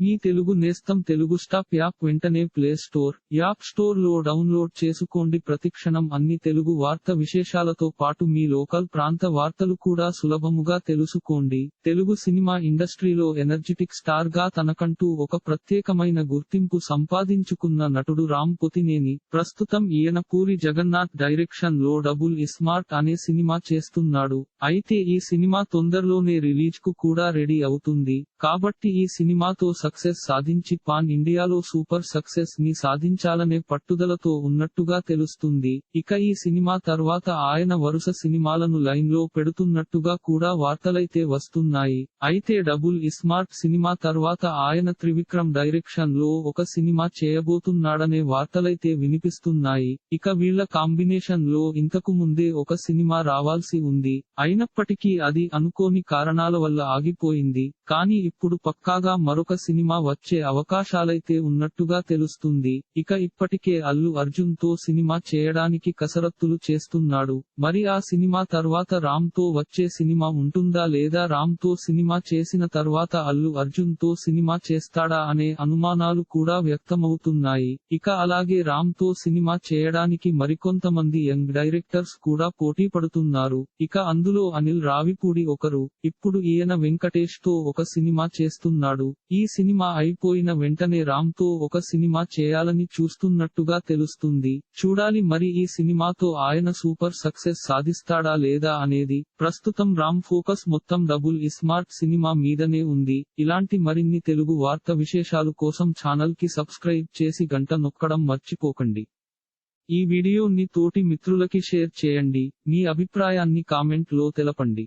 మీ తెలుగు నేస్తం Telugu stop app వెంటనే play store app స్టోర్లో డౌన్లోడ్ చేసుకోండి. ప్రతిక్షణం అన్ని తెలుగు వార్త విశేషాలతో పాటు మీ లోకల్ ప్రాంత వార్తలు కూడా సులభముగా తెలుసుకోండి. తెలుగు సినిమా ఇండస్ట్రీలో ఎనర్జెటిక్ స్టార్గా తనకంటూ ఒక ప్రత్యేకమైన గుర్తింపు సంపాదించుకున్న నటుడు రామ్ పొతినేని ప్రస్తుతం ఈయన పూరి జగన్నాథ్ డైరెక్షన్లో డబుల్ ఇస్మార్ట్ అనే సినిమా చేస్తున్నాడు. అయితే ఈ సినిమా తొందరలోనే రిలీజ్కు కూడా రెడీ అవుతుంది. కాబట్టి ఈ సినిమాతో సక్సెస్ సాధించి పాన్ ఇండియాలో సూపర్ సక్సెస్ని సాధించాలనే పట్టుదలతో ఉన్నట్టుగా తెలుస్తుంది. ఇక ఈ సినిమా తర్వాత ఆయన వరుస సినిమాలను లైన్లో పెడుతున్నట్టుగా కూడా వార్తలైతే వస్తున్నాయి. అయితే డబుల్ ఇస్మార్ట్ సినిమా తర్వాత ఆయన త్రివిక్రమ్ డైరెక్షన్లో ఒక సినిమా చేయబోతున్నాడనే వార్తలైతే వినిపిస్తున్నాయి. ఇక వీళ్ళ కాంబినేషన్లో ఇంతకు ముందే ఒక సినిమా రావాల్సి ఉంది. అయినప్పటికీ అది అనుకోని కారణాల వల్ల ఆగిపోయింది. కానీ ఇప్పుడు పక్కాగా మరొక సినిమా సినిమా వచ్చే అవకాశాలైతే ఉన్నట్టుగా తెలుస్తుంది. ఇక ఇప్పటికే అల్లు అర్జున్తో సినిమా చేయడానికి కసరత్తులు చేస్తున్నాడు. మరి ఆ సినిమా తర్వాత రామ్తో వచ్చే సినిమా ఉంటుందా లేదా రామ్తో సినిమా చేసిన తర్వాత అల్లు అర్జున్తో సినిమా చేస్తాడా అనే అనుమానాలు కూడా వ్యక్తమవుతున్నాయి. ఇక అలాగే రామ్తో సినిమా చేయడానికి మరికొంతమంది యంగ్ డైరెక్టర్స్ కూడా పోటీ పడుతున్నారు. ఇక అందులో అనిల్ రావిపూడి ఒకరు. ఇప్పుడు ఈయన వెంకటేష్తో ఒక సినిమా చేస్తున్నాడు. ఈ సినిమా అయిపోయిన వెంటనే రామ్తో ఒక సినిమా చేయాలని చూస్తున్నట్టుగా తెలుస్తుంది. చూడాలి మరి ఈ సినిమాతో ఆయన సూపర్ సక్సెస్ సాధిస్తాడా లేదా అనేది ప్రస్తుతం రామ్ ఫోకస్ మొత్తం డబుల్ ఇస్మార్ట్ సినిమా మీదనే ఉంది. ఇలాంటి మరిన్ని తెలుగు వార్త విశేషాలు కోసం ఛానల్కి సబ్స్క్రైబ్ చేసి గంట నొక్కడం మర్చిపోకండి. ఈ వీడియోని తోటి మిత్రులకి షేర్ చేయండి. మీ అభిప్రాయాన్ని కామెంట్లో తెలపండి.